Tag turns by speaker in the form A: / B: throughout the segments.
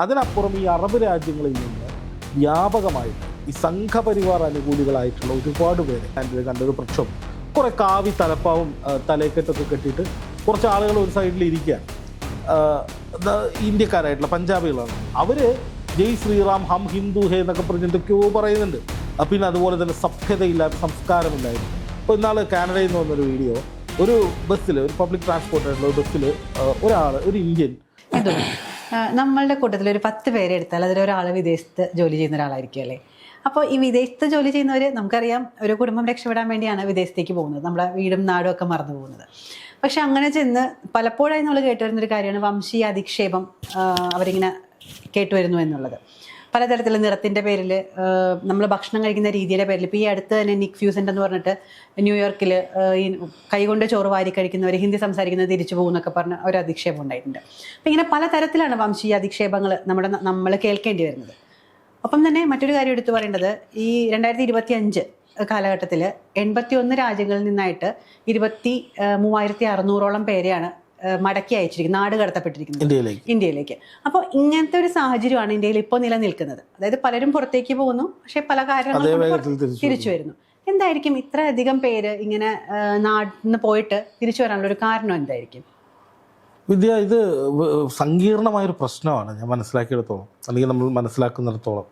A: അതിനപ്പുറം ഈ അറബ് രാജ്യങ്ങളിൽ നിന്ന് വ്യാപകമായി ഈ സംഘപരിവാർ അനുകൂലികളായിട്ടുള്ള ഒരുപാട് പേര് കണ്ടൊരു കണ്ടൊരു പ്രക്ഷോഭം. കുറേ കാവി തലപ്പാവും തലയെക്കെട്ടൊക്കെ കെട്ടിയിട്ട് കുറച്ച് ആളുകൾ ഒരു സൈഡിൽ ദ- ഇന്ത്യക്കാരായിട്ടുള്ള പഞ്ചാബികളാണ്. അവർ ജയ് ശ്രീറാം ഹം ഹിന്ദു ഹേ എന്നൊക്കെ പറഞ്ഞ് എന്തൊക്കെയോ പറയുന്നുണ്ട്. പിന്നെ അതുപോലെ തന്നെ സഭ്യതയില്ലാത്ത സംസ്കാരമില്ലായിരുന്നു ഇപ്പോൾ ഇന്നാൾ കാനഡയിൽ നിന്ന് വന്നൊരു വീഡിയോ. ഒരു ബസ്സിൽ ഒരു പബ്ലിക് ട്രാൻസ്പോർട്ടായിട്ടുള്ള ഒരു ബസ്സിൽ ഒരാൾ ഒരു ഇന്ത്യൻ
B: നമ്മളുടെ കൂട്ടത്തിൽ ഒരു പത്ത് പേരെ എടുത്താൽ അതിലൊരാൾ വിദേശത്ത് ജോലി ചെയ്യുന്ന ഒരാളായിരിക്കും അല്ലേ? അപ്പോൾ ഈ വിദേശത്ത് ജോലി ചെയ്യുന്നവർ നമുക്കറിയാം ഒരു കുടുംബം രക്ഷപ്പെടാൻ വേണ്ടിയാണ് വിദേശത്തേക്ക് പോകുന്നത്. നമ്മുടെ വീടും നാടും ഒക്കെ മറന്നു പോകുന്നത്. പക്ഷെ അങ്ങനെ ചെന്ന് പലപ്പോഴായി നമ്മൾ കേട്ടുവരുന്നൊരു കാര്യമാണ് വംശീയ അധിക്ഷേപം അവരിങ്ങനെ കേട്ടുവരുന്നു എന്നുള്ളത്. പലതരത്തിലുള്ള നിറത്തിന്റെ പേരിൽ നമ്മൾ ഭക്ഷണം കഴിക്കുന്ന രീതിയുടെ പേരിൽ ഇപ്പോൾ ഈ അടുത്ത് തന്നെ നിക് ഫ്യൂസന്റ് എന്ന് പറഞ്ഞിട്ട് ന്യൂയോർക്കിൽ ഈ കൈകൊണ്ട് ചോറ് വാരി കഴിക്കുന്നവർ ഹിന്ദി സംസാരിക്കുന്നത് തിരിച്ചു പോകുന്നൊക്കെ പറഞ്ഞ ഒരു അധിക്ഷേപം ഉണ്ടായിട്ടുണ്ട്. അപ്പം ഇങ്ങനെ പലതരത്തിലാണ് വംശീയ അധിക്ഷേപങ്ങൾ നമ്മുടെ നമ്മൾ കേൾക്കേണ്ടി വരുന്നത്. ഒപ്പം തന്നെ മറ്റൊരു കാര്യം എടുത്തു പറയേണ്ടത് ഈ രണ്ടായിരത്തി ഇരുപത്തി അഞ്ച് കാലഘട്ടത്തിൽ എൺപത്തി ഒന്ന് രാജ്യങ്ങളിൽ നിന്നായിട്ട് ഇരുപത്തി മൂവായിരത്തി അറുന്നൂറോളം പേരെയാണ് മടക്കി അയച്ചിരിക്കുന്നത് നാട് കടത്തപ്പെട്ടിരിക്കുന്നത്
A: ഇന്ത്യയിലേക്ക്.
B: ഇന്ത്യയിലേക്ക്. അപ്പോൾ ഇങ്ങനത്തെ ഒരു സാഹചര്യമാണ് ഇന്ത്യയിൽ ഇപ്പോൾ നിലനിൽക്കുന്നത്. അതായത് പലരും പുറത്തേക്ക് പോകുന്നു പക്ഷേ പല കാര്യങ്ങളും
A: തിരിച്ചു
B: വരുന്നു. എന്തായിരിക്കും ഇത്ര അധികം പേര് ഇങ്ങനെ നിന്ന് പോയിട്ട് തിരിച്ചു വരാനുള്ള ഒരു കാരണം എന്തായിരിക്കും?
A: വിദ്യ ഇത് സങ്കീർണമായൊരു പ്രശ്നമാണ്. ഞാൻ മനസ്സിലാക്കിയെടുത്തോളം. അല്ലെങ്കിൽ നമ്മൾ മനസ്സിലാക്കുന്നിടത്തോളം.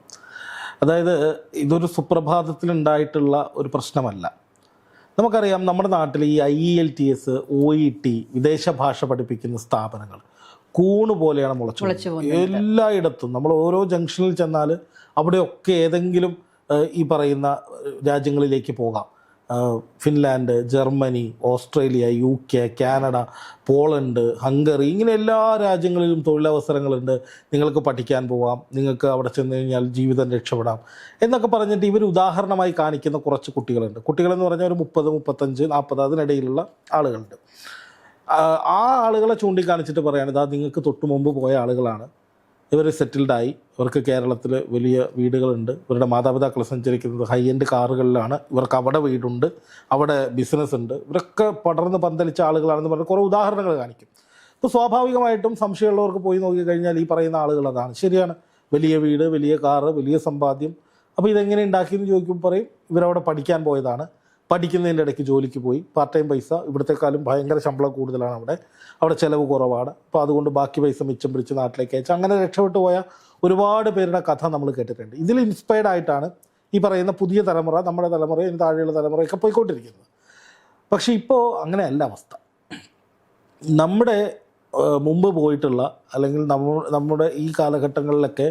A: അതായത് ഇതൊരു സുപ്രഭാതത്തിൽ ഉണ്ടായിട്ടുള്ള ഒരു പ്രശ്നമല്ല. നമുക്കറിയാം നമ്മുടെ നാട്ടിൽ ഈ I E L T S O E T വിദേശ ഭാഷ പഠിപ്പിക്കുന്ന സ്ഥാപനങ്ങൾ കൂണ് പോലെയാണ് മുളച്ചു എല്ലായിടത്തും നമ്മൾ ഓരോ ജംഗ്ഷനിൽ ചെന്നാൽ അവിടെയൊക്കെ ഏതെങ്കിലും ഈ പറയുന്ന രാജ്യങ്ങളിലേക്ക് പോകാം. Finland Germany Australia U K Canada Poland Hungary ഇങ്ങനെ എല്ലാ രാജ്യങ്ങളിലും തൊഴിലവസരങ്ങളുണ്ട്. നിങ്ങൾക്ക് പഠിക്കാൻ പോവാം. നിങ്ങൾക്ക് അവിടെ ചെന്ന് കഴിഞ്ഞാൽ ജീവിതം രക്ഷപ്പെടാം. എന്നൊക്കെ പറഞ്ഞിട്ട് ഇവർ ഉദാഹരണമായി കാണിക്കുന്ന കുറച്ച് കുട്ടികളുണ്ട്. കുട്ടികളെന്ന് പറഞ്ഞാൽ ഒരു മുപ്പത് മുപ്പത്തഞ്ച് നാൽപ്പത് അതിനിടയിലുള്ള ആളുകളുണ്ട്. ആ ആളുകളെ ചൂണ്ടിക്കാണിച്ചിട്ട് പറയാണ് ഇതാ നിങ്ങൾക്ക് തൊട്ട് മുമ്പ് പോയ ആളുകളാണ്. ഇവർ സെറ്റിൽഡായി ഇവർക്ക് കേരളത്തിൽ വലിയ വീടുകളുണ്ട്. ഇവരുടെ മാതാപിതാക്കൾ സഞ്ചരിക്കുന്നത് ഹൈ എൻഡ് കാറുകളിലാണ്. ഇവർക്ക് അവിടെ വീടുണ്ട്. അവിടെ ബിസിനസ് ഉണ്ട്. ഇവരൊക്കെ പടർന്ന് പന്തലിച്ച ആളുകളാണെന്ന് പറഞ്ഞ് കുറേ ഉദാഹരണങ്ങൾ കാണിക്കും. ഇപ്പോൾ സ്വാഭാവികമായിട്ടും സംശയമുള്ളവർക്ക് പോയി നോക്കിക്കഴിഞ്ഞാൽ ഈ പറയുന്ന ആളുകൾ അതാണ്. ശരിയാണ്. വലിയ വീട് വലിയ കാറ് വലിയ സമ്പാദ്യം. അപ്പോൾ ഇതെങ്ങനെ ഉണ്ടാക്കിയെന്ന് ചോദിക്കുമ്പോൾ പറയും ഇവരവിടെ പഠിക്കാൻ പോയതാണ്. പഠിക്കുന്നതിന്റെ ഇടയ്ക്ക് ജോലിക്ക് പോയി പാർട്ട് ടൈം പൈസ ഇവിടത്തെക്കാളും ഭയങ്കര ശമ്പളം കൂടുതലാണ് അവിടെ. അവിടെ ചിലവ് കുറവാണ്. അപ്പോൾ അതുകൊണ്ട് ബാക്കി പൈസ മിച്ചം പിടിച്ച് നാട്ടിലേക്ക് അയച്ചു അങ്ങനെ രക്ഷപ്പെട്ടു പോയ ഒരുപാട് പേരുടെ കഥ നമ്മൾ കേട്ടിട്ടുണ്ട്. ഇതിൽ ഇൻസ്പയർഡ് ആയിട്ടാണ് ഈ പറയുന്ന പുതിയ തലമുറ നമ്മുടെ തലമുറ ഇനി താഴെയുള്ള തലമുറയൊക്കെ പോയിക്കൊണ്ടിരിക്കുന്നത്. പക്ഷേ ഇപ്പോൾ അങ്ങനെയല്ല അവസ്ഥ. നമ്മുടെ മുമ്പ് പോയിട്ടുള്ള അല്ലെങ്കിൽ നമ്മ നമ്മുടെ ഈ കാലഘട്ടങ്ങളിലൊക്കെ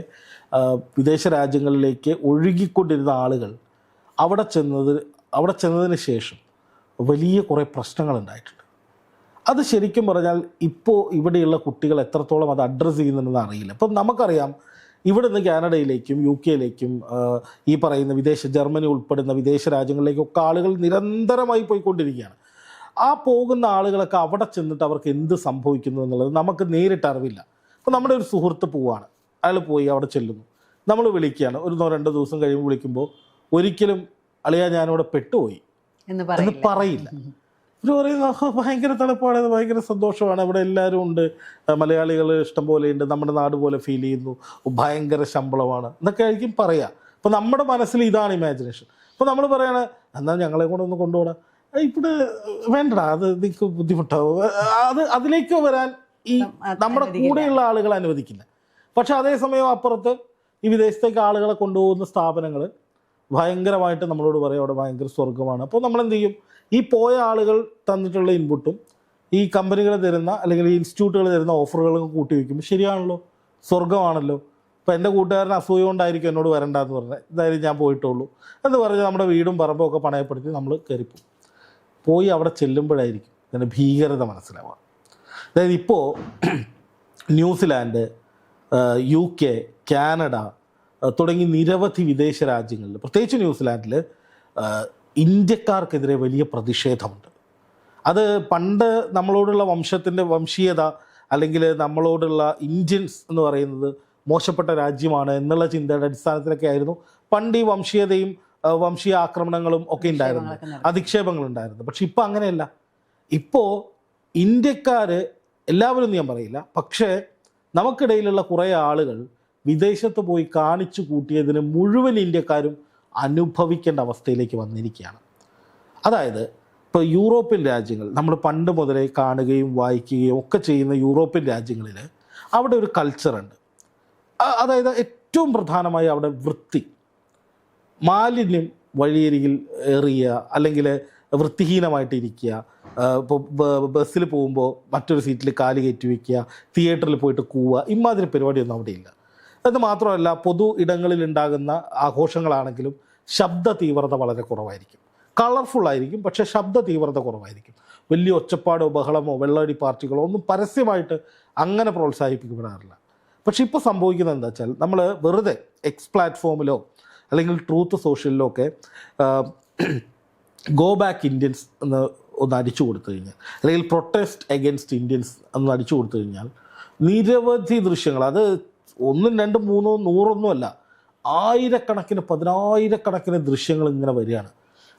A: വിദേശ രാജ്യങ്ങളിലേക്ക് ഒഴുകിക്കൊണ്ടിരുന്ന ആളുകൾ അവിടെ ചെന്നത് അവിടെ ചെന്നതിന് ശേഷം വലിയ കുറേ പ്രശ്നങ്ങൾ ഉണ്ടായിട്ടുണ്ട് അത് ശരിക്കും പറഞ്ഞാൽ ഇപ്പോൾ ഇവിടെയുള്ള കുട്ടികൾ എത്രത്തോളം അത് അഡ്രസ്സ് ചെയ്യുന്നുണ്ടെന്ന് അറിയില്ല. ഇപ്പം നമുക്കറിയാം ഇവിടെ നിന്ന് കാനഡയിലേക്കും യു കെയിലേക്കും ഈ പറയുന്ന വിദേശ ജർമ്മനി ഉൾപ്പെടുന്ന വിദേശ രാജ്യങ്ങളിലേക്കൊക്കെ ആളുകൾ നിരന്തരമായി പോയിക്കൊണ്ടിരിക്കുകയാണ്. ആ പോകുന്ന ആളുകളൊക്കെ അവിടെ ചെന്നിട്ട് അവർക്ക് എന്ത് സംഭവിക്കുന്നു എന്നുള്ളത് നമുക്ക് നേരിട്ട് അറിവില്ല. അപ്പോൾ നമ്മുടെ ഒരു സുഹൃത്ത് പോവാണ്. അയാൾ പോയി അവിടെ ചെല്ലുന്നു. നമ്മൾ വിളിക്കുകയാണ്. ഒരു രണ്ടോ ദിവസം കഴിയുമ്പോൾ വിളിക്കുമ്പോൾ ഒരിക്കലും അളിയാ ഞാനിവിടെ പെട്ടുപോയി.
B: എന്ന് പറയില്ല.
A: പറയില്ല. ഇവർ പറയുന്നു "ആഹ്, ഭയങ്കര തണുപ്പാണ് ഇത് ഭയങ്കര സന്തോഷമാണ്. അവിടെ എല്ലാവരും ഉണ്ട്. മലയാളികൾ ഇഷ്ടം പോലെ ഉണ്ട്. നമ്മുടെ നാട് പോലെ ഫീൽ ചെയ്യുന്നു. ഭയങ്കര ശമ്പളമാണ്. എന്നൊക്കെ ആയിരിക്കും പറയാ. അപ്പോൾ നമ്മുടെ മനസ്സിൽ ഇതാണ് ഇമാജിനേഷൻ അപ്പോൾ നമ്മൾ പറയാണ് എന്നാൽ ഞങ്ങളെ കൂടെ ഒന്ന് കൊണ്ടുപോകണം "ഏയ്, ഇവിടെ വേണ്ടടാ അത് നിങ്ങൾക്ക് ബുദ്ധിമുട്ടാവും അത് അതിലേക്ക് വരാൻ ഈ നമ്മുടെ. കൂടെയുള്ള ആളുകൾ അനുവദിക്കില്ല. പക്ഷെ അതേസമയം അപ്പുറത്ത് ഈ വിദേശത്തേക്ക് ആളുകളെ കൊണ്ടുപോകുന്ന സ്ഥാപനങ്ങൾ ഭയങ്കരമായിട്ട് നമ്മളോട് പറയും അവിടെ ഭയങ്കര സ്വർഗമാണ് അപ്പോൾ നമ്മൾ എന്ത് ചെയ്യും ഈ പോയ ആളുകൾ തന്നിട്ടുള്ള ഇൻപുട്ടും ഈ കമ്പനികൾ തരുന്ന അല്ലെങ്കിൽ ഇൻസ്റ്റിറ്റ്യൂട്ടുകൾ തരുന്ന ഓഫറുകളും കൂട്ടി വയ്ക്കുമ്പോൾ ശരിയാണല്ലോ. സ്വർഗമാണല്ലോ അപ്പോൾ എന്റെ കൂട്ടുകാരൻ അസൂയ കൊണ്ടായിരിക്കും എന്നോട് വരണ്ടെന്ന് പറഞ്ഞത്. എന്തായാലും ഞാൻ പോയിട്ടുള്ളൂ എന്ന് പറഞ്ഞ് നമ്മുടെ വീടും പറമ്പും ഒക്കെ പണയപ്പെടുത്തി നമ്മൾ കയറിപ്പോകും. പോയി അവിടെ ചെല്ലുമ്പോഴായിരിക്കും ഇതിന്റെ ഭീകരത മനസ്സിലാവുക. അതായത് ഇപ്പോൾ ന്യൂസിലാൻഡ് യു കെ കാനഡ തുടങ്ങി നിരവധി വിദേശ രാജ്യങ്ങളിൽ പ്രത്യേകിച്ച് ന്യൂസിലാൻഡിൽ ഇന്ത്യക്കാർക്കെതിരെ വലിയ പ്രതിഷേധമുണ്ട്. അത് പണ്ട് നമ്മളോടുള്ള വംശത്തിന്റെ വംശീയത അല്ലെങ്കിൽ നമ്മളോടുള്ള ഇന്ത്യൻസ് എന്ന് പറയുന്നത് മോശപ്പെട്ട രാജ്യമാണ് എന്നുള്ള ചിന്തയുടെ അടിസ്ഥാനത്തിലൊക്കെ ആയിരുന്നു. പണ്ട് ഈ വംശീയതയും വംശീയ ആക്രമണങ്ങളും ഒക്കെ ഉണ്ടായിരുന്നു. അധിക്ഷേപങ്ങളുണ്ടായിരുന്നു. പക്ഷെ ഇപ്പം അങ്ങനെയല്ല. ഇപ്പോൾ ഇന്ത്യക്കാർ എല്ലാവരും ഞാൻ പറയില്ല പക്ഷേ നമുക്കിടയിലുള്ള കുറേ ആളുകൾ വിദേശത്ത് പോയി കാണിച്ചു കൂട്ടിയതിന് മുഴുവൻ ഇന്ത്യക്കാരും അനുഭവിക്കേണ്ട അവസ്ഥയിലേക്ക് വന്നിരിക്കുകയാണ്. അതായത് ഇപ്പോൾ യൂറോപ്യൻ രാജ്യങ്ങൾ നമ്മൾ പണ്ട് മുതലേ കാണുകയും വായിക്കുകയും ഒക്കെ ചെയ്യുന്ന യൂറോപ്യൻ രാജ്യങ്ങളിൽ അവിടെ ഒരു കൾച്ചറുണ്ട്. അതായത് ഏറ്റവും പ്രധാനമായി അവിടെ വൃത്തി. മാലിന്യം വഴിയരികിൽ എറിയുക അല്ലെങ്കിൽ വൃത്തിഹീനമായിട്ടിരിക്കുക. ഇപ്പോൾ ബസ്സിൽ പോകുമ്പോൾ മറ്റൊരു സീറ്റിൽ കാൽ കയറ്റി വയ്ക്കുക തിയേറ്ററിൽ പോയിട്ട് കൂവുക ഇമാതിരി പരിപാടിയൊന്നും അവിടെ അത് മാത്രമല്ല പൊതു ഇടങ്ങളിൽ ഉണ്ടാകുന്ന ആഘോഷങ്ങളാണെങ്കിലും ശബ്ദ തീവ്രത വളരെ കുറവായിരിക്കും. കളർഫുൾ ആയിരിക്കും പക്ഷേ ശബ്ദ തീവ്രത കുറവായിരിക്കും. വലിയ ഒച്ചപ്പാടോ ബഹളമോ വെള്ളടി പാർട്ടികളോ ഒന്നും പരസ്യമായിട്ട് അങ്ങനെ പ്രോത്സാഹിപ്പിക്കപ്പെടാറില്ല. പക്ഷെ ഇപ്പോൾ സംഭവിക്കുന്നത് എന്താ വെച്ചാൽ നമ്മൾ വെറുതെ എക്സ് പ്ലാറ്റ്ഫോമിലോ അല്ലെങ്കിൽ ട്രൂത്ത് സോഷ്യലിലോ ഒക്കെ ഗോ ബാക്ക് ഇന്ത്യൻസ് എന്ന് ഒന്ന് അടിച്ചു കൊടുത്തു കഴിഞ്ഞാൽ അല്ലെങ്കിൽ പ്രൊട്ടസ്റ്റ് എഗൻസ്റ്റ് ഇന്ത്യൻസ് എന്ന് അടിച്ചു കൊടുത്തു കഴിഞ്ഞാൽ നിരവധി ദൃശ്യങ്ങൾ അത് ഒന്നും രണ്ടും മൂന്നോ നൂറൊന്നും അല്ല. ആയിരക്കണക്കിന് പതിനായിരക്കണക്കിന് ദൃശ്യങ്ങൾ ഇങ്ങനെ വരികയാണ്.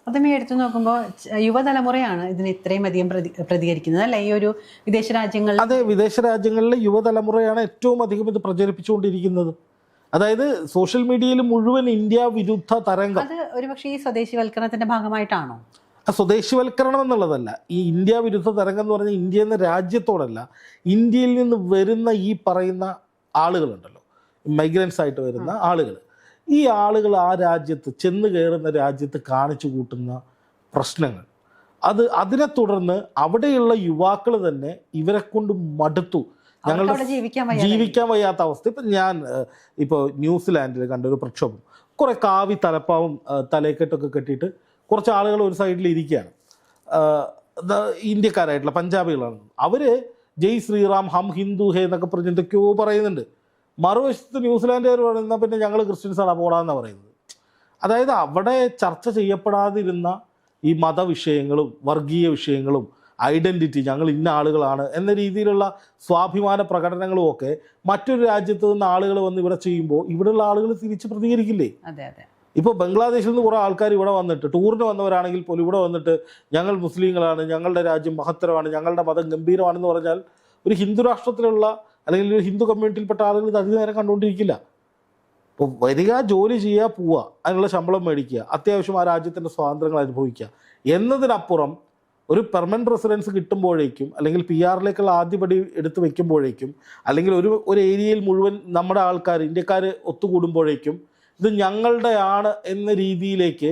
B: അതേ ഈ എടുത്തു നോക്കുമ്പോൾ യുവതലമുറയാണ് ഇതിന് ഇത്രയും അധികം പ്രതി പ്രതികരിക്കുന്നത് അല്ലെ? ഈ ഒരു വിദേശ രാജ്യങ്ങളിൽ
A: അതെ വിദേശ രാജ്യങ്ങളിലെ യുവതലമുറയാണ് ഏറ്റവും അധികം ഇത് പ്രചരിപ്പിച്ചുകൊണ്ടിരിക്കുന്നത്. അതായത് സോഷ്യൽ മീഡിയയിൽ മുഴുവൻ ഇന്ത്യ വിരുദ്ധ തരംഗം.
B: അത് ഒരുപക്ഷെ ഈ സ്വദേശിവൽക്കരണത്തിന്റെ ഭാഗമായിട്ടാണോ?
A: സ്വദേശിവൽക്കരണം എന്നുള്ളതല്ല. ഈ ഇന്ത്യ വിരുദ്ധ തരംഗം എന്ന് പറഞ്ഞാൽ ഇന്ത്യ എന്ന രാജ്യത്തോടല്ല. ഇന്ത്യയിൽ നിന്ന് വരുന്ന ഈ പറയുന്ന ആളുകളുണ്ടല്ലോ. മൈഗ്രൻസ് ആയിട്ട് വരുന്ന ആളുകൾ. ഈ ആളുകൾ ആ രാജ്യത്ത് ചെന്ന് കയറുന്ന രാജ്യത്ത് കാണിച്ചു കൂട്ടുന്ന പ്രശ്നങ്ങൾ. അത് അതിനെ തുടർന്ന് അവിടെയുള്ള യുവാക്കൾ തന്നെ ഇവരെ കൊണ്ട് മടുത്തു.
B: ഞങ്ങൾ
A: ഞങ്ങളുടെ
B: ജീവിക്കാൻ
A: വയ്യാത്ത അവസ്ഥ. ഇപ്പം ഞാൻ ഇപ്പോൾ ന്യൂസിലാൻഡിൽ കണ്ട ഒരു പ്രക്ഷോഭം. കുറേ കാവി തലപ്പാവും ഏഹ്, തലയെക്കെട്ടൊക്കെ കെട്ടിയിട്ട് കുറച്ച് ആളുകൾ ഒരു സൈഡിൽ ഇരിക്കുകയാണ്. ഇന്ത്യക്കാരായിട്ടുള്ള പഞ്ചാബികളാണ്. അവർ ജയ് ശ്രീറാം ഹം ഹിന്ദു ഹേ എന്നൊക്കെ പറഞ്ഞ് എന്തൊക്കെയോ പറയുന്നുണ്ട്. മറുവശത്ത് ന്യൂസിലാൻഡുകാർ പറയുന്ന പിന്നെ ഞങ്ങൾ ക്രിസ്ത്യൻസാണ് പോടാന്നാ പറയുന്നത്. അതായത് അവിടെ ചർച്ച ചെയ്യപ്പെടാതിരുന്ന ഈ മതവിഷയങ്ങളും വർഗീയ വിഷയങ്ങളും ഐഡന്റിറ്റി ഞങ്ങൾ ഇന്ന ആളുകളാണ് എന്ന രീതിയിലുള്ള സ്വാഭിമാന പ്രകടനങ്ങളും ഒക്കെ മറ്റൊരു രാജ്യത്ത് നിന്ന് ആളുകൾ വന്ന് ഇവിടെ ചെയ്യുമ്പോൾ ഇവിടെയുള്ള ആളുകൾ തിരിച്ച് പ്രതികരിക്കില്ലേ?
B: അതെ അതെ.
A: ഇപ്പോൾ ബംഗ്ലാദേശിൽ നിന്ന് കുറേ ആൾക്കാർ ഇവിടെ വന്നിട്ട് ടൂറിന് വന്നവരാണെങ്കിൽ പോലും ഇവിടെ വന്നിട്ട് ഞങ്ങൾ മുസ്ലിങ്ങളാണ് ഞങ്ങളുടെ രാജ്യം മഹത്തരമാണ് ഞങ്ങളുടെ മതം ഗംഭീരമാണെന്ന് പറഞ്ഞാൽ ഒരു ഹിന്ദു രാഷ്ട്രത്തിലുള്ള അല്ലെങ്കിൽ ഒരു ഹിന്ദു കമ്മ്യൂണിറ്റിയിൽപ്പെട്ട ആളുകൾ ഇത് അധികം നേരം കണ്ടുകൊണ്ടിരിക്കില്ല. ഇപ്പോൾ വരിക ജോലി ചെയ്യുക പോവുക അതിനുള്ള ശമ്പളം മേടിക്കുക അത്യാവശ്യം ആ രാജ്യത്തിന്റെ സ്വാതന്ത്ര്യങ്ങൾ അനുഭവിക്കുക. എന്നതിനപ്പുറം ഒരു പെർമനന്റ് റെസിഡൻസ് കിട്ടുമ്പോഴേക്കും അല്ലെങ്കിൽ പി ആറിലേക്കുള്ള ആദ്യപടി എടുത്ത് വെക്കുമ്പോഴേക്കും അല്ലെങ്കിൽ ഒരു ഒരു ഏരിയയിൽ മുഴുവൻ നമ്മുടെ ആൾക്കാർ ഇന്ത്യക്കാർ ഒത്തുകൂടുമ്പോഴേക്കും ഇത് ഞങ്ങളുടെയാണ് എന്ന രീതിയിലേക്ക്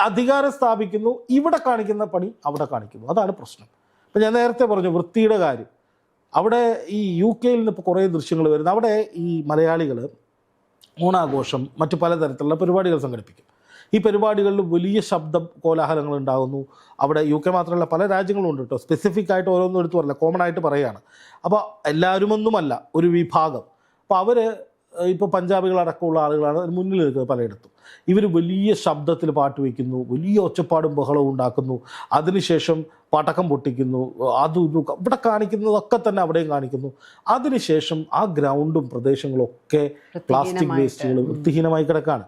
B: അധികാരം
A: സ്ഥാപിക്കുന്നു. ഇവിടെ കാണിക്കുന്ന പണി അവിടെ കാണിക്കുന്നു. അതാണ് പ്രശ്നം. അപ്പൊ ഞാൻ നേരത്തെ പറഞ്ഞു വൃത്തിയുടെ കാര്യം. അവിടെ ഈ യു കെയിൽ നിന്ന് ഇപ്പോൾ കുറേ ദൃശ്യങ്ങൾ വരുന്നു. അവിടെ ഈ മലയാളികൾ ഓണാഘോഷം മറ്റു പലതരത്തിലുള്ള പരിപാടികൾ സംഘടിപ്പിക്കും. ഈ പരിപാടികളിൽ വലിയ ശബ്ദം കോലാഹലങ്ങൾ ഉണ്ടാകുന്നു. അവിടെ യു കെ മാത്രമല്ല പല രാജ്യങ്ങളും ഉണ്ട് കേട്ടോ. സ്പെസിഫിക് ആയിട്ട് ഓരോന്നും എടുത്തു പറയില്ല കോമൺ ആയിട്ട് പറയുകയാണ് അപ്പോൾ എല്ലാവരുമൊന്നുമല്ല ഒരു വിഭാഗം. അപ്പോൾ അവർ ഇപ്പോൾ പഞ്ചാബികളടക്കമുള്ള ആളുകളാണ് അതിന് മുന്നിൽ നിൽക്കുന്നത് പലയിടത്തും. ഇവർ വലിയ ശബ്ദത്തിൽ പാട്ട് വയ്ക്കുന്നു വലിയ ഒച്ചപ്പാടും ബഹളവും ഉണ്ടാക്കുന്നു. അതിനുശേഷം പടക്കം പൊട്ടിക്കുന്നു അതും ഇതും ഇവിടെ കാണിക്കുന്നതൊക്കെ തന്നെ അവിടെയും കാണിക്കുന്നു. അതിനുശേഷം ആ ഗ്രൗണ്ടും പ്രദേശങ്ങളും ഒക്കെ പ്ലാസ്റ്റിക്. വേസ്റ്റുകൾ വൃത്തിഹീനമായി കിടക്കാണ്.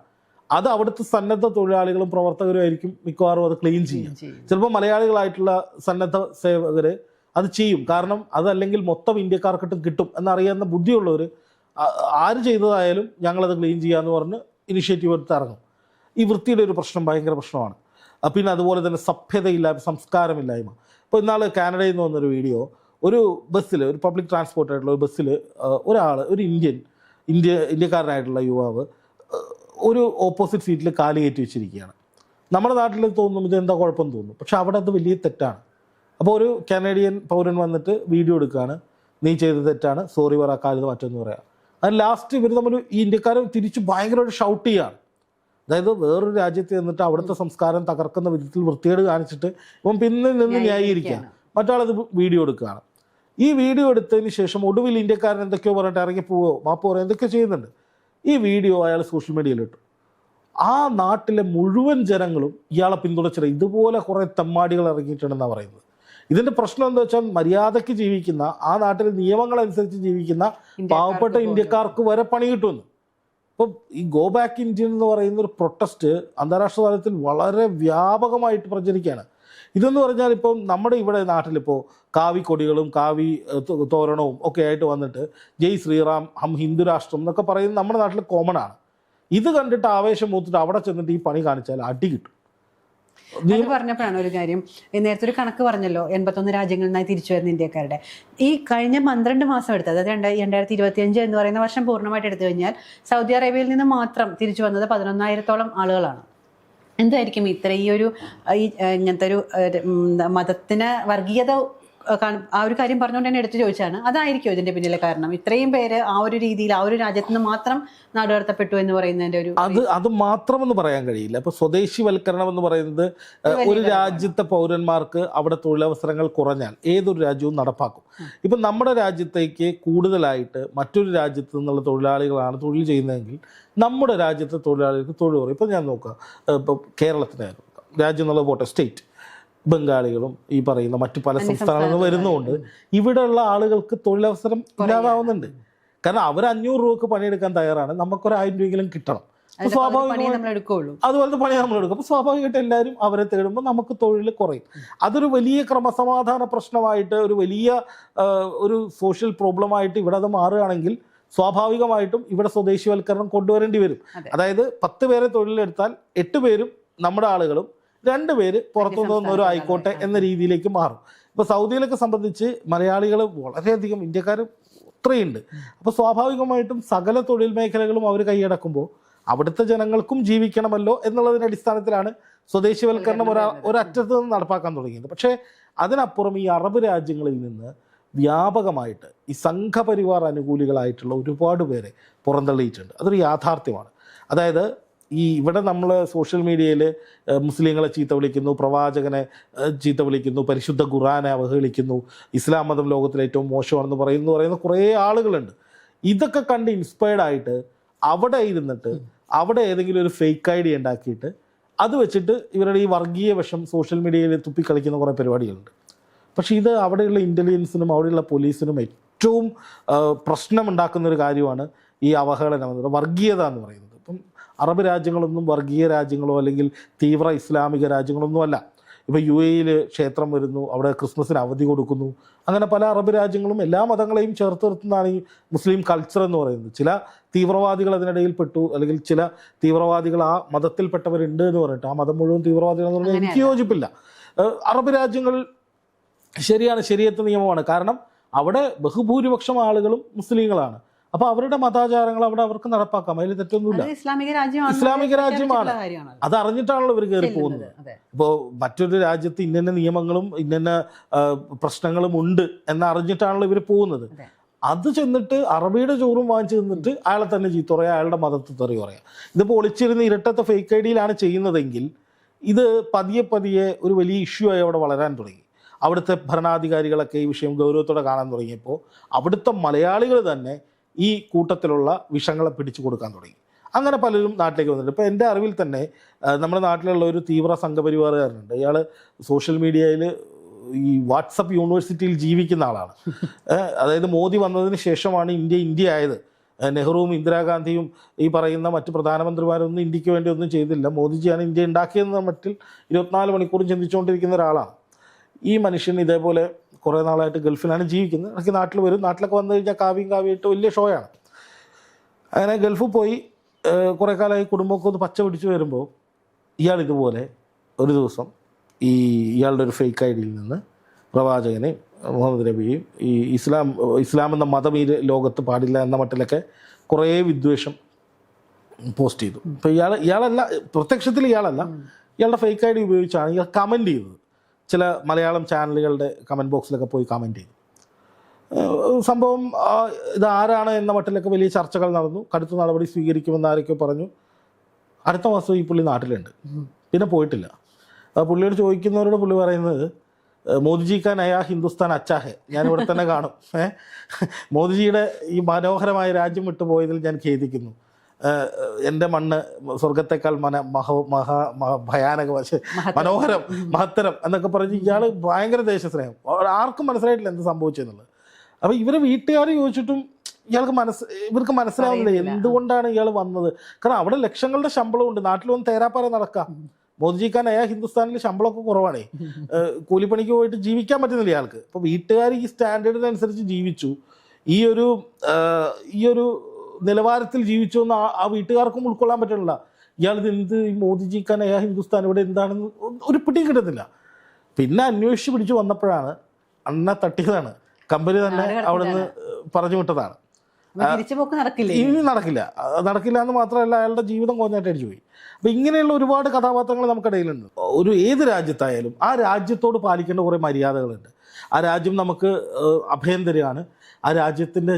A: അത് അവിടുത്തെ സന്നദ്ധ തൊഴിലാളികളും പ്രവർത്തകരും ആയിരിക്കും മിക്കവാറും അത് ക്ലീൻ
B: ചെയ്യും.
A: ചിലപ്പോൾ മലയാളികളായിട്ടുള്ള സന്നദ്ധ സേവകർ അത് ചെയ്യും. കാരണം അതല്ലെങ്കിൽ മൊത്തം ഇന്ത്യക്കാർക്കിട്ടും കിട്ടും എന്നറിയാവുന്ന ബുദ്ധിയുള്ളവർ ആര് ചെയ്തതായാലും ഞങ്ങളത് ക്ലീൻ ചെയ്യാന്ന് പറഞ്ഞ് ഇനിഷ്യേറ്റീവ് എടുത്ത് ഇറങ്ങും. ഈ വൃത്തിയുടെ ഒരു പ്രശ്നം ഭയങ്കര പ്രശ്നമാണ്. പിന്നെ അതുപോലെ തന്നെ സഭ്യതയില്ലായ്മ സംസ്കാരമില്ലായ്മ. ഇപ്പോൾ ഇന്നാൾ കാനഡയിൽ നിന്ന് വന്നൊരു വീഡിയോ. ഒരു ബസ്സിൽ ഒരു പബ്ലിക് ട്രാൻസ്പോർട്ട് ആയിട്ടുള്ള ഒരു ബസ്സിൽ ഒരാൾ ഒരു ഇന്ത്യൻ ഇന്ത്യ ഇന്ത്യക്കാരനായിട്ടുള്ള യുവാവ് ഒരു ഓപ്പോസിറ്റ് സീറ്റിൽ കാൽ കയറ്റി വെച്ചിരിക്കുകയാണ്. നമ്മുടെ നാട്ടിൽ തോന്നും ഇത് എന്താ കുഴപ്പം തോന്നും പക്ഷെ അവിടെ അത് വലിയ തെറ്റാണ്. അപ്പോൾ ഒരു കനേഡിയൻ പൗരൻ വന്നിട്ട് വീഡിയോ എടുക്കുകയാണ്. നീ ചെയ്ത തെറ്റാണ്. സോറി പറ കാലിത് മറ്റൊന്ന് പറയാം. അത് ലാസ്റ്റ് ഇവർ തമ്മിൽ ഈ ഇന്ത്യക്കാർ തിരിച്ച് ഭയങ്കരമായിട്ട് ഷൗട്ട് ചെയ്യുകയാണ് അതായത് വേറൊരു രാജ്യത്ത് നിന്നിട്ട് അവിടുത്തെ സംസ്കാരം തകർക്കുന്ന വിധത്തിൽ വൃത്തികേട് കാണിച്ചിട്ട് ഇവൻ പിന്നിൽ നിന്ന് ന്യായീകരിക്കുകയാണ്. മറ്റാളത് വീഡിയോ എടുക്കുകയാണ്. ഈ വീഡിയോ എടുത്തതിന് ശേഷം ഒടുവിൽ ഇന്ത്യക്കാരൻ എന്തൊക്കെയോ പറഞ്ഞിട്ട് ഇറങ്ങി പോവോ മാപ്പ് പറയുക എന്തൊക്കെയോ ചെയ്യുന്നുണ്ട്. ഈ വീഡിയോ അയാൾ സോഷ്യൽ മീഡിയയിൽ ഇട്ടു. ആ നാട്ടിലെ മുഴുവൻ ജനങ്ങളും ഇയാളെ പിന്തുണച്ചിട്ട് ഇതുപോലെ കുറേ തെമ്മാടികൾ ഇറങ്ങിയിട്ടുണ്ടെന്നാണ് പറയുന്നത്. ഇതിന്റെ പ്രശ്നം എന്താ വെച്ചാൽ മര്യാദയ്ക്ക് ജീവിക്കുന്ന ആ നാട്ടിലെ നിയമങ്ങൾ അനുസരിച്ച് ജീവിക്കുന്ന പാവപ്പെട്ട ഇന്ത്യക്കാർക്ക് വരെ പണി കിട്ടുമെന്ന്. ഇപ്പം ഈ ഗോ ബാക്ക് ഇന്ത്യൻ എന്ന് പറയുന്ന ഒരു പ്രൊട്ടസ്റ്റ് അന്താരാഷ്ട്ര തലത്തിൽ വളരെ വ്യാപകമായിട്ട് പ്രചരിക്കുകയാണ്. ഇതെന്ന് പറഞ്ഞാൽ ഇപ്പം നമ്മുടെ ഇവിടെ നാട്ടിലിപ്പോൾ കാവി കൊടികളും കാവി തോരണവും ഒക്കെ ആയിട്ട് വന്നിട്ട് ജയ് ശ്രീറാം ഹം ഹിന്ദു രാഷ്ട്രം എന്നൊക്കെ പറയുന്നത് നമ്മുടെ നാട്ടിൽ കോമൺ ആണ്. ഇത് കണ്ടിട്ട് ആവേശം മൂത്തിട്ട് അവിടെ ചെന്നിട്ട് ഈ പണി കാണിച്ചാൽ അടി കിട്ടും.
B: അത് പറഞ്ഞപ്പോഴാണ് ഒരു കാര്യം. നേരത്തെ ഒരു കണക്ക് പറഞ്ഞല്ലോ എൺപത്തൊന്ന് രാജ്യങ്ങളിൽ നിന്നായി തിരിച്ചു വരുന്ന ഇന്ത്യക്കാരുടെ. ഈ കഴിഞ്ഞ പന്ത്രണ്ട് മാസം എടുത്തത് അതായത് രണ്ടായി രണ്ടായിരത്തി ഇരുപത്തി അഞ്ച് എന്ന് പറയുന്ന വർഷം പൂർണമായിട്ട് എടുത്തു കഴിഞ്ഞാൽ സൗദി അറേബ്യയിൽ നിന്ന് മാത്രം തിരിച്ചു വന്നത് പതിനൊന്നായിരത്തോളം ആളുകളാണ്. എന്തായിരിക്കും ഇത്ര ഈ ഒരു ഇങ്ങനത്തെ ഒരു മതത്തിന് വർഗീയത ആ ഒരു കാര്യം പറഞ്ഞുകൊണ്ട് തന്നെ എടുത്തു ചോദിച്ചാണ്. അതായിരിക്കും ഇതിന്റെ പിന്നിലെ കാരണം? ഇത്രയും പേര് ആ ഒരു രീതിയിൽ ആ ഒരു രാജ്യത്ത് നിന്ന് മാത്രം നാടുകടത്തപ്പെട്ടു എന്ന് പറയുന്നതിന്റെ ഒരു
A: അത് അത് മാത്രം മാത്രമെന്ന് പറയാൻ കഴിയില്ല. ഇപ്പൊ സ്വദേശിവൽക്കരണം എന്ന് പറയുന്നത് ഒരു രാജ്യത്തെ പൗരന്മാർക്ക് അവിടെ തൊഴിലവസരങ്ങൾ കുറഞ്ഞാൽ ഏതൊരു രാജ്യവും നടപ്പാക്കും. ഇപ്പൊ നമ്മുടെ രാജ്യത്തേക്ക് കൂടുതലായിട്ട് മറ്റൊരു രാജ്യത്ത് നിന്നുള്ള തൊഴിലാളികളാണ് തൊഴിൽ ചെയ്യുന്നതെങ്കിൽ നമ്മുടെ രാജ്യത്തെ തൊഴിലാളികൾക്ക് തൊഴിൽ കുറയും. ഇപ്പൊ ഞാൻ നോക്കാം. ഇപ്പൊ കേരളത്തിനായിരുന്നു രാജ്യം എന്നുള്ളത് പോട്ടെ സ്റ്റേറ്റ്. ബംഗാളികളും ഈ പറയുന്ന മറ്റു പല സംസ്ഥാനങ്ങളിൽ നിന്ന് വരുന്നതുകൊണ്ട് ഇവിടെയുള്ള ആളുകൾക്ക് തൊഴിലവസരം ഇല്ലാതാവുന്നുണ്ട്. കാരണം അവർ അഞ്ഞൂറ് രൂപക്ക് പണിയെടുക്കാൻ തയ്യാറാണ്. നമുക്കൊരു ആയിരം രൂപയെങ്കിലും കിട്ടണം. സ്വാഭാവികമായും അതുപോലത്തെ പണി നമ്മൾ എടുക്കും. അപ്പോൾ സ്വാഭാവികമായിട്ട് എല്ലാവരും അവരെ തേടുമ്പോൾ നമുക്ക് തൊഴിൽ കുറയും. അതൊരു വലിയ ക്രമസമാധാന പ്രശ്നമായിട്ട് ഒരു വലിയ ഒരു സോഷ്യൽ പ്രോബ്ലമായിട്ട് ഇവിടെ അത് മാറുകയാണെങ്കിൽ സ്വാഭാവികമായിട്ടും ഇവിടെ സ്വദേശിവൽക്കരണം കൊണ്ടുവരേണ്ടി വരും. അതായത് പത്ത് പേരെ തൊഴിലെടുത്താൽ എട്ട് പേരും നമ്മുടെ ആളുകളും രണ്ട് പേര് പുറത്തുനിന്ന് വന്നവരും ആയിക്കോട്ടെ എന്ന രീതിയിലേക്ക് മാറും. ഇപ്പോൾ സൗദിയിലൊക്കെ സംബന്ധിച്ച് മലയാളികൾ വളരെയധികം ഇന്ത്യക്കാർ ഒത്രയുണ്ട് അപ്പോൾ സ്വാഭാവികമായിട്ടും സകല തൊഴിൽ മേഖലകളും അവർ കൈയടക്കുമ്പോൾ അവിടുത്തെ ജനങ്ങൾക്കും ജീവിക്കണമല്ലോ എന്നുള്ളതിന്റെ അടിസ്ഥാനത്തിലാണ് സ്വദേശിവൽക്കരണം ഒരാ ഒരറ്റത്ത് നിന്ന് നടപ്പാക്കാൻ തുടങ്ങിയത്. പക്ഷേ അതിനപ്പുറം ഈ അറബ് രാജ്യങ്ങളിൽ നിന്ന് വ്യാപകമായിട്ട് ഈ സംഘപരിവാർ അനുകൂലികളായിട്ടുള്ള ഒരുപാട് പേരെ പുറന്തള്ളിയിട്ടുണ്ട്. അതൊരു യാഥാർത്ഥ്യമാണ്. അതായത് ഈ ഇവിടെ നമ്മൾ സോഷ്യൽ മീഡിയയിൽ മുസ്ലിങ്ങളെ ചീത്ത വിളിക്കുന്നു പ്രവാചകനെ ചീത്ത വിളിക്കുന്നു പരിശുദ്ധ ഖുറാനെ അവഹേളിക്കുന്നു ഇസ്ലാം മതം ലോകത്തിലെ ഏറ്റവും മോശമാണെന്ന് പറയുന്നു പറയുന്ന കുറേ ആളുകളുണ്ട്. ഇതൊക്കെ കണ്ട് ഇൻസ്പയർഡ് ആയിട്ട് അവിടെ ഇരുന്നിട്ട് അവിടെ ഏതെങ്കിലും ഒരു ഫേക്ക് ഐ ഡി ഉണ്ടാക്കിയിട്ട് അത് വെച്ചിട്ട് ഇവരുടെ ഈ വർഗീയ വശം സോഷ്യൽ മീഡിയയിൽ തുപ്പിക്കളിക്കുന്ന കുറേ പരിപാടികളുണ്ട്. പക്ഷേ ഇത് അവിടെയുള്ള ഇന്റലിജൻസിനും അവിടെയുള്ള പോലീസിനും ഏറ്റവും പ്രശ്നമുണ്ടാക്കുന്ന ഒരു കാര്യമാണ് ഈ അവഹേളനം വർഗീയത എന്ന് പറയുന്നത്. അറബ് രാജ്യങ്ങളൊന്നും വർഗീയ രാജ്യങ്ങളോ അല്ലെങ്കിൽ തീവ്ര ഇസ്ലാമിക രാജ്യങ്ങളൊന്നും അല്ല. ഇപ്പോൾ യു എയിൽ ക്ഷേത്രം വരുന്നു അവിടെ ക്രിസ്മസിന് അവധി കൊടുക്കുന്നു. അങ്ങനെ പല അറബ് രാജ്യങ്ങളും എല്ലാ മതങ്ങളെയും ചേർത്ത് നിർത്തുന്നതാണ് ഈ മുസ്ലിം കൾച്ചർ എന്ന് പറയുന്നത്. ചില തീവ്രവാദികൾ അതിനിടയിൽ പെട്ടു അല്ലെങ്കിൽ ചില തീവ്രവാദികൾ ആ മതത്തിൽപ്പെട്ടവരുണ്ട് എന്ന് പറഞ്ഞിട്ട് ആ മതം മുഴുവൻ തീവ്രവാദികളെന്ന് പറഞ്ഞാൽ എനിക്ക് യോജിപ്പില്ല. അറബ് രാജ്യങ്ങൾ ശരിയാണ് ശരിയത്ത് നിയമമാണ്. കാരണം അവിടെ ബഹുഭൂരിപക്ഷം ആളുകളും മുസ്ലിങ്ങളാണ്. അപ്പോൾ അവരുടെ മതാചാരങ്ങൾ അവിടെ അവർക്ക് നടപ്പാക്കാം. അതിൽ തെറ്റൊന്നുമില്ല.
B: ഇസ്ലാമിക രാജ്യമാണ്?
A: ഇസ്ലാമിക രാജ്യമാണ്. അത് അറിഞ്ഞിട്ടാണല്ലോ ഇവർ കയറി പോകുന്നത്.
B: ഇപ്പോ
A: ഇപ്പോൾ മറ്റൊരു രാജ്യത്ത് ഇന്ന നിയമങ്ങളും ഇന്ന പ്രശ്നങ്ങളും ഉണ്ട് എന്ന് അറിഞ്ഞിട്ടാണല്ലോ ഇവർ പോകുന്നത്.
B: അത്.
A: ചെന്നിട്ട് അറബിയുടെ ചോറും വാങ്ങിച്ചു ചെന്നിട്ട് അയാളെ തന്നെ ചീത്ത പറയാം അയാളുടെ മതത്തെ തെറി പറയാം ഇതിപ്പോൾ ഒളിച്ചിരുന്ന് ഇരട്ടത്തെ ഫേക്ക് ഐ ഡിയിലാണ് ചെയ്യുന്നതെങ്കിൽ ഇത് പതിയെ പതിയെ ഒരു വലിയ ഇഷ്യൂ ആയി അവിടെ വളരാൻ തുടങ്ങി. അവിടുത്തെ ഭരണാധികാരികളൊക്കെ ഈ വിഷയം ഗൗരവത്തോടെ കാണാൻ തുടങ്ങിയപ്പോൾ അവിടുത്തെ മലയാളികൾ തന്നെ ഈ കൂട്ടത്തിലുള്ള വിഷങ്ങളെ പിടിച്ചു കൊടുക്കാൻ തുടങ്ങി. അങ്ങനെ പലരും നാട്ടിലേക്ക് വന്നിട്ടുണ്ട്. ഇപ്പോൾ എന്റെ അറിവിൽ തന്നെ നമ്മുടെ നാട്ടിലുള്ള ഒരു തീവ്ര സംഘപരിവാറുകാരനുണ്ട്. ഇയാൾ സോഷ്യൽ മീഡിയയിൽ ഈ വാട്സപ്പ് യൂണിവേഴ്സിറ്റിയിൽ ജീവിക്കുന്ന ആളാണ്. അതായത് മോദി വന്നതിന് ശേഷമാണ് ഇന്ത്യ ഇന്ത്യ ആയത്. നെഹ്റുവും ഇന്ദിരാഗാന്ധിയും ഈ പറയുന്ന മറ്റ് പ്രധാനമന്ത്രിമാരൊന്നും ഇന്ത്യയ്ക്ക് വേണ്ടി ഒന്നും ചെയ്തില്ല. മോദിജിയാണ് ഇന്ത്യ ഉണ്ടാക്കിയതെന്ന മട്ടിൽ ഇരുപത്തിനാല് മണിക്കൂറും ചിന്തിച്ചുകൊണ്ടിരിക്കുന്ന ഒരാളാണ്. ഈ മനുഷ്യൻ ഇതേപോലെ കുറേ നാളായിട്ട് ഗൾഫിലാണ് ജീവിക്കുന്നത്. ഇടയ്ക്ക് നാട്ടിൽ വരും. നാട്ടിലൊക്കെ വന്നു കഴിഞ്ഞാൽ കാവ്യം കാവ്യമായിട്ട് വലിയ ഷോയാണ് അങ്ങനെ ഗൾഫിൽ പോയി കുറേ കാലമായി കുടുംബമൊക്കെ ഒന്ന് പച്ച പിടിച്ച് വരുമ്പോൾ ഇയാൾ ഇതുപോലെ ഒരു ദിവസം ഈ ഇയാളുടെ ഒരു ഫേക്ക് ഐ ഡിയിൽ നിന്ന് പ്രവാചകനെയും മുഹമ്മദ് നബിയും ഈ ഇസ്ലാം ഇസ്ലാം എന്ന മതം ഈ ലോകത്ത് പാടില്ല എന്ന മട്ടിലൊക്കെ കുറേ വിദ്വേഷം പോസ്റ്റ് ചെയ്തു. അപ്പോൾ ഇയാൾ ഇയാളല്ല പ്രത്യക്ഷത്തിൽ ഇയാളല്ല. ഇയാളുടെ ഫേക്ക് ഐ ഡി ഉപയോഗിച്ചാണ് ഇയാൾ കമന്റ് ചെയ്തത്. ചില മലയാളം ചാനലുകളുടെ കമന്റ് ബോക്സിലൊക്കെ പോയി കമന്റ് ചെയ്തു. സംഭവം ഇത് ആരാണ് എന്ന മട്ടിലൊക്കെ വലിയ ചർച്ചകൾ നടന്നു. കടുത്ത നടപടി സ്വീകരിക്കുമെന്ന് ആരൊക്കെ പറഞ്ഞു. അടുത്ത മാസം ഈ പുള്ളി നാട്ടിലുണ്ട്. പിന്നെ പോയിട്ടില്ല. പുള്ളിയോട് ചോദിക്കുന്നവരോട് പുള്ളി പറയുന്നത് മോദിജിക്കാൻ നയാ ഹിന്ദുസ്ഥാൻ അച്ചാഹെ. ഞാൻ ഇവിടെ തന്നെ കാണും. ഏഹ് മോദിജിയുടെ ഈ മനോഹരമായ രാജ്യം വിട്ടുപോയതിൽ ഞാൻ ഖേദിക്കുന്നു. എന്റെ മണ്ണ് സ്വർഗത്തെക്കാൾ മന മഹ മഹാ മഹ ഭയാനക മനോഹരം മഹത്തരം എന്നൊക്കെ പറഞ്ഞ് ഇയാൾ ഭയങ്കര ദേശസ്നേഹം ആർക്കും മനസ്സിലായിട്ടില്ല എന്ത് സംഭവിച്ചെന്നുള്ളത്. അപ്പോൾ ഇവരെ വീട്ടുകാർ ചോദിച്ചിട്ടും ഇയാൾക്ക് മനസ്സ് ഇവർക്ക് മനസ്സിലാവുന്നില്ല എന്തുകൊണ്ടാണ് ഇയാൾ വന്നത്. കാരണം അവിടെ ലക്ഷങ്ങളുടെ ശമ്പളം ഉണ്ട് നാട്ടിൽ വന്ന് തേരാപ്പാറ നടക്കാം. മോദിജിക്കാൻ അയാൾ ഹിന്ദുസ്ഥാനിൽ ശമ്പളമൊക്കെ കുറവാണേ. കൂലിപ്പണിക്ക് പോയിട്ട് ജീവിക്കാൻ പറ്റുന്നില്ല ഇയാൾക്ക്. അപ്പോൾ വീട്ടുകാർ ഈ സ്റ്റാൻഡേർഡിനനുസരിച്ച് ജീവിച്ചു. ഈ ഒരു ഈ ഒരു നിലവാരത്തിൽ ജീവിച്ചു എന്ന് ആ- ആ വീട്ടുകാർക്കും ഉൾക്കൊള്ളാൻ പറ്റണില്ല ഇയാളിത് എന്ത് ഈ മോദിജി ഖാൻ നയാ ഹിന്ദുസ്ഥാൻ ഇവിടെ എന്താണെന്ന് ഒരു പിടിയും കിട്ടത്തില്ല. പിന്നെ അന്വേഷിച്ച് പിടിച്ചു വന്നപ്പോഴാണ് അണ്ണ തട്ടിയതാണ്. കമ്പനി തന്നെ അവിടെ നിന്ന് പറഞ്ഞു വിട്ടതാണ്. ഇനി നടക്കില്ല. നടക്കില്ല എന്ന് മാത്രമല്ല അയാളുടെ ജീവിതം കുറഞ്ഞായിട്ട് അടിച്ചു പോയി അപ്പൊ ഇങ്ങനെയുള്ള ഒരുപാട് കഥാപാത്രങ്ങൾ നമുക്കിടയിലുണ്ട്. ഒരു ഏത് രാജ്യത്തായാലും ആ രാജ്യത്തോട് പാലിക്കേണ്ട കുറേ മര്യാദകളുണ്ട്. ആ രാജ്യം നമുക്ക് അഭയം തരികയാണ് ആ രാജ്യത്തിന്റെ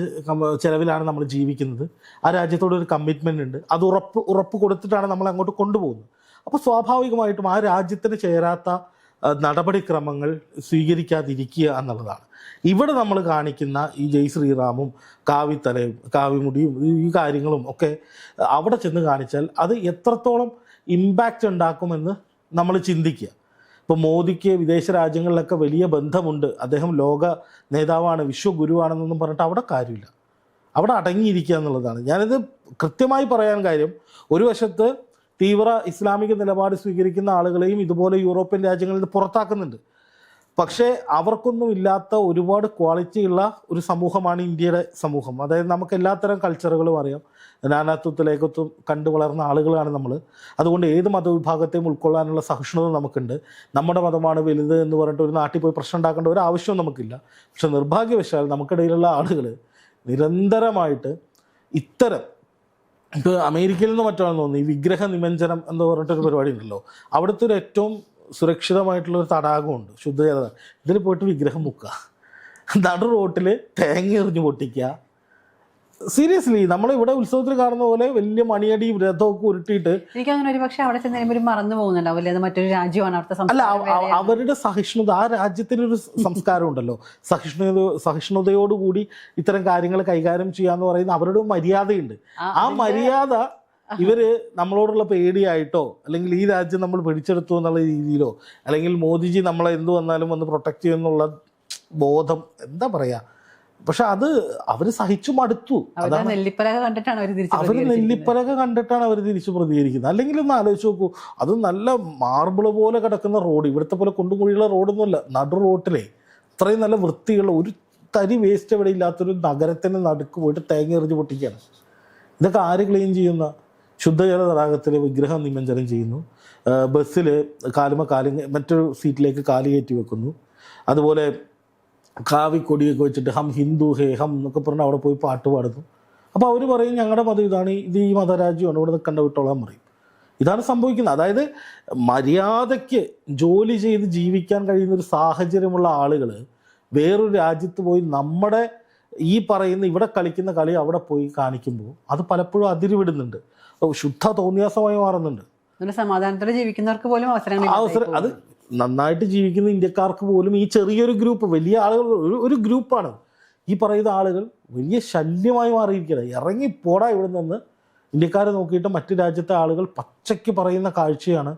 A: ചിലവിലാണ് നമ്മൾ ജീവിക്കുന്നത്. ആ രാജ്യത്തോട് ഒരു കമ്മിറ്റ്മെന്റ് ഉണ്ട്. അത് ഉറപ്പ് ഉറപ്പ് കൊടുത്തിട്ടാണ് നമ്മൾ അങ്ങോട്ട് കൊണ്ടുപോകുന്നത്. അപ്പോൾ സ്വാഭാവികമായിട്ടും ആ രാജ്യത്തിന് ചേരാത്ത നടപടിക്രമങ്ങൾ സ്വീകരിക്കാതിരിക്കുക എന്നുള്ളതാണ്. ഇവിടെ നമ്മൾ കാണിക്കുന്ന ഈ ജയ് ശ്രീറാമും കാവിത്തലയും കാവിമുടിയും ഈ കാര്യങ്ങളും ഒക്കെ അവിടെ ചെന്ന് കാണിച്ചാൽ അത് എത്രത്തോളം ഇമ്പാക്റ്റ് ഉണ്ടാക്കുമെന്ന് നമ്മൾ ചിന്തിക്കുക. ഇപ്പോൾ മോദിക്ക് വിദേശ രാജ്യങ്ങളിലൊക്കെ വലിയ ബന്ധമുണ്ട്. അദ്ദേഹം ലോക നേതാവാണ് വിശ്വഗുരുവാണെന്നൊന്നും പറഞ്ഞിട്ട് അവിടെ കാര്യമില്ല. അവിടെ അടങ്ങിയിരിക്കുക എന്നുള്ളതാണ്. ഞാനിത് കൃത്യമായി പറയാൻ കാര്യം ഒരു വശത്ത് തീവ്ര ഇസ്ലാമിക നിലപാട് സ്വീകരിക്കുന്ന ആളുകളെയും ഇതുപോലെ യൂറോപ്യൻ രാജ്യങ്ങളിൽ നിന്ന് പുറത്താക്കുന്നുണ്ട്. പക്ഷേ അവർക്കൊന്നും ഇല്ലാത്ത ഒരുപാട് ക്വാളിറ്റിയുള്ള ഒരു സമൂഹമാണ് ഇന്ത്യയുടെ സമൂഹം. അതായത് നമുക്ക് എല്ലാത്തരം കൾച്ചറുകളും അറിയാം. നാനാത്വത്തിൽ ഏകത്വം കണ്ടു വളർന്ന ആളുകളാണ് നമ്മൾ അതുകൊണ്ട് ഏത് മതവിഭാഗത്തെയും ഉൾക്കൊള്ളാനുള്ള സഹിഷ്ണുത നമുക്കുണ്ട്. നമ്മുടെ മതമാണ് വലുത് എന്ന് പറഞ്ഞിട്ട് ഒരു നാട്ടിൽ പോയി പ്രശ്നം ഉണ്ടാക്കേണ്ട ഒരു ആവശ്യവും നമുക്കില്ല. പക്ഷെ നിർഭാഗ്യവശാൽ നമുക്കിടയിലുള്ള ആളുകൾ നിരന്തരമായിട്ട് ഇത്തരം ഇപ്പോൾ അമേരിക്കയിൽ നിന്ന് മറ്റാണെന്ന് തോന്നുന്നു ഈ വിഗ്രഹ നിമഞ്ജനം എന്ന് പറഞ്ഞിട്ടൊരു പരിപാടി ഉണ്ടല്ലോ. അവിടുത്തെ ഒരു ഏറ്റവും സുരക്ഷിതമായിട്ടുള്ള ഒരു തടാകമുണ്ട് ശുദ്ധജല ഇതിൽ പോയിട്ട് വിഗ്രഹം മുക്കുക. നടു റോട്ടിൽ തേങ്ങ എറിഞ്ഞ് പൊട്ടിക്കുക. സീരിയസ്ലി നമ്മൾ ഇവിടെ ഉത്സവത്തിൽ കാണുന്ന പോലെ വലിയ മണിയടി രഥമൊക്കെ ഉരുട്ടിയിട്ട്
B: ഒരു പക്ഷെ അവിടെ ചെന്ന് ഒരു മറന്നു പോകുന്നുണ്ടാവില്ലേ അത് മറ്റൊരു രാജ്യമാണ് അവിടുത്തെ
A: അല്ല. അവരുടെ സഹിഷ്ണുത ആ രാജ്യത്തിനൊരു സംസ്കാരം ഉണ്ടല്ലോ. സഹിഷ്ണുത സഹിഷ്ണുതയോടുകൂടി ഇത്തരം കാര്യങ്ങൾ കൈകാര്യം ചെയ്യാന്ന് പറയുന്ന അവരുടെ മര്യാദയുണ്ട്.
B: ആ
A: മര്യാദ ഇവർ നമ്മളോടുള്ള പേടിയായിട്ടോ അല്ലെങ്കിൽ ഈ രാജ്യം നമ്മൾ പിടിച്ചെടുത്തു എന്നുള്ള രീതിയിലോ അല്ലെങ്കിൽ മോദിജി നമ്മളെ എന്തു വന്നാലും വന്ന് പ്രൊട്ടക്ട് ചെയ്യുന്നുള്ള ബോധം എന്താ പറയാ? പക്ഷെ അത് അവർ സഹിച്ചു മടുത്തു.
B: അവർ നെല്ലിപ്പലക കണ്ടിട്ടാണ് അവർ
A: നെല്ലിപ്പലക കണ്ടിട്ടാണ് അവർ തിരിച്ചു പ്രതികരിക്കുന്നത്. അല്ലെങ്കിൽ ഒന്ന് ആലോചിച്ച് നോക്കൂ അത് നല്ല മാർബിൾ പോലെ കിടക്കുന്ന റോഡ് ഇവിടുത്തെ പോലെ കുണ്ടുമുഴിയുള്ള റോഡൊന്നുമല്ല നടു റോട്ടിലെ അത്രയും നല്ല വൃത്തിയുള്ള ഒരു തരി വേസ്റ്റ് എവിടെ ഇല്ലാത്തൊരു നഗരത്തിന് നടുക്ക് പോയിട്ട് തേങ്ങ എറിഞ്ഞ് പൊട്ടിക്കുകയാണ്. ഇതൊക്കെ ആര് ക്ലീൻ ചെയ്യുന്ന? ശുദ്ധജല തടാകത്തിൽ വിഗ്രഹം നിമഞ്ജനം ചെയ്യുന്നു. ബസ്സിൽ കാലുമ കാലി മറ്റൊരു സീറ്റിലേക്ക് കാലി കയറ്റി വെക്കുന്നു. അതുപോലെ കാവിക്കൊടിയൊക്കെ വെച്ചിട്ട് ഹം ഹിന്ദു ഹേ ഹം എന്നൊക്കെ പറഞ്ഞ് അവിടെ പോയി പാട്ട് പാടുന്നു. അപ്പോൾ അവർ പറയും ഞങ്ങളുടെ മതം ഇതാണ് ഇത് ഈ മതരാജ്യമാണ് ഇവിടെ കണ്ട വിട്ടോളാൻ പറയും. ഇതാണ് സംഭവിക്കുന്നത്. അതായത് മര്യാദയ്ക്ക് ജോലി ചെയ്ത് ജീവിക്കാൻ കഴിയുന്ന ഒരു സാഹചര്യമുള്ള ആളുകൾ വേറൊരു രാജ്യത്ത് പോയി നമ്മുടെ ഈ പറയുന്ന ഇവിടെ കളിക്കുന്ന കളി അവിടെ പോയി കാണിക്കുമ്പോൾ അത് പലപ്പോഴും അതിരുവിടുന്നുണ്ട്. ശുദ്ധ തോന്നിയാസമായി മാറുന്നുണ്ട്.
B: സമാധാനത്തോടെ ജീവിക്കുന്നവർക്ക് പോലും അവസരങ്ങൾ
A: അവസരം അത് നന്നായിട്ട് ജീവിക്കുന്ന ഇന്ത്യക്കാർക്ക് പോലും ഈ ചെറിയൊരു ഗ്രൂപ്പ് വലിയ ആളുകൾ ഒരു ഒരു ഗ്രൂപ്പാണ്. ഈ പറയുന്ന ആളുകൾ വലിയ ശല്യമായി മാറിയിരിക്കുകയാണ്. ഇറങ്ങി പോടാ ഇവിടെ നിന്ന്. ഇന്ത്യക്കാരെ നോക്കിയിട്ട് മറ്റു രാജ്യത്തെ ആളുകൾ പച്ചയ്ക്ക് പറയുന്ന കാഴ്ചയാണ്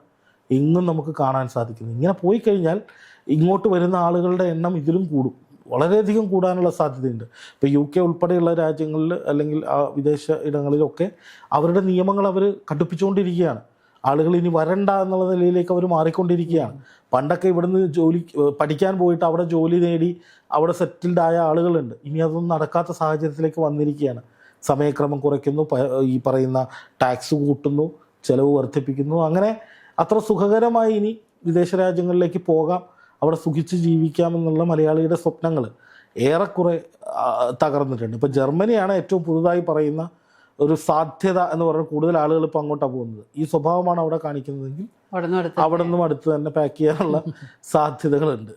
A: എങ്ങും നമുക്ക് കാണാൻ സാധിക്കുന്നത്. ഇങ്ങനെ പോയി കഴിഞ്ഞാൽ ഇങ്ങോട്ട് വരുന്ന ആളുകളുടെ എണ്ണം ഇതിലും കൂടും. വളരെയധികം കൂടാനുള്ള സാധ്യതയുണ്ട്. ഇപ്പോൾ യു കെ ഉൾപ്പെടെയുള്ള രാജ്യങ്ങളിൽ അല്ലെങ്കിൽ ആ വിദേശ ഇടങ്ങളിലൊക്കെ അവരുടെ നിയമങ്ങൾ അവർ കടുപ്പിച്ചുകൊണ്ടിരിക്കുകയാണ്. ആളുകൾ ഇനി വരണ്ട എന്നുള്ള നിലയിലേക്ക് അവർ മാറിക്കൊണ്ടിരിക്കുകയാണ്. പണ്ടൊക്കെ ഇവിടുന്ന് ജോലി പഠിക്കാൻ പോയിട്ട് അവിടെ ജോലി നേടി അവിടെ സെറ്റിൽഡ് ആയ ആളുകളുണ്ട്. ഇനി അതൊന്നും നടക്കാത്ത സാഹചര്യത്തിലേക്ക് വന്നിരിക്കുകയാണ്. സമയക്രമം കുറയ്ക്കുന്നു ഈ പറയുന്ന ടാക്സ് കൂട്ടുന്നു ചിലവ് വർദ്ധിപ്പിക്കുന്നു. അങ്ങനെ അത്ര സുഖകരമായി ഇനി വിദേശ രാജ്യങ്ങളിലേക്ക് പോകാം അവിടെ സുഖിച്ച് ജീവിക്കാമെന്നുള്ള മലയാളിയുടെ സ്വപ്നങ്ങൾ ഏറെക്കുറെ തകർന്നിട്ടുണ്ട്. ഇപ്പോൾ ജർമ്മനിയാണ് ഏറ്റവും പുതുതായി പറയുന്ന ഒരു സാധ്യത എന്ന് പറഞ്ഞാൽ കൂടുതൽ ആളുകൾ ഇപ്പോൾ അങ്ങോട്ടാണ് പോകുന്നത്. ഈ സ്വഭാവമാണ് അവിടെ കാണിക്കുന്നതെങ്കിൽ അവിടെ നിന്നും അടുത്ത് തന്നെ പാക്ക് ചെയ്യാനുള്ള സാധ്യതകളുണ്ട്.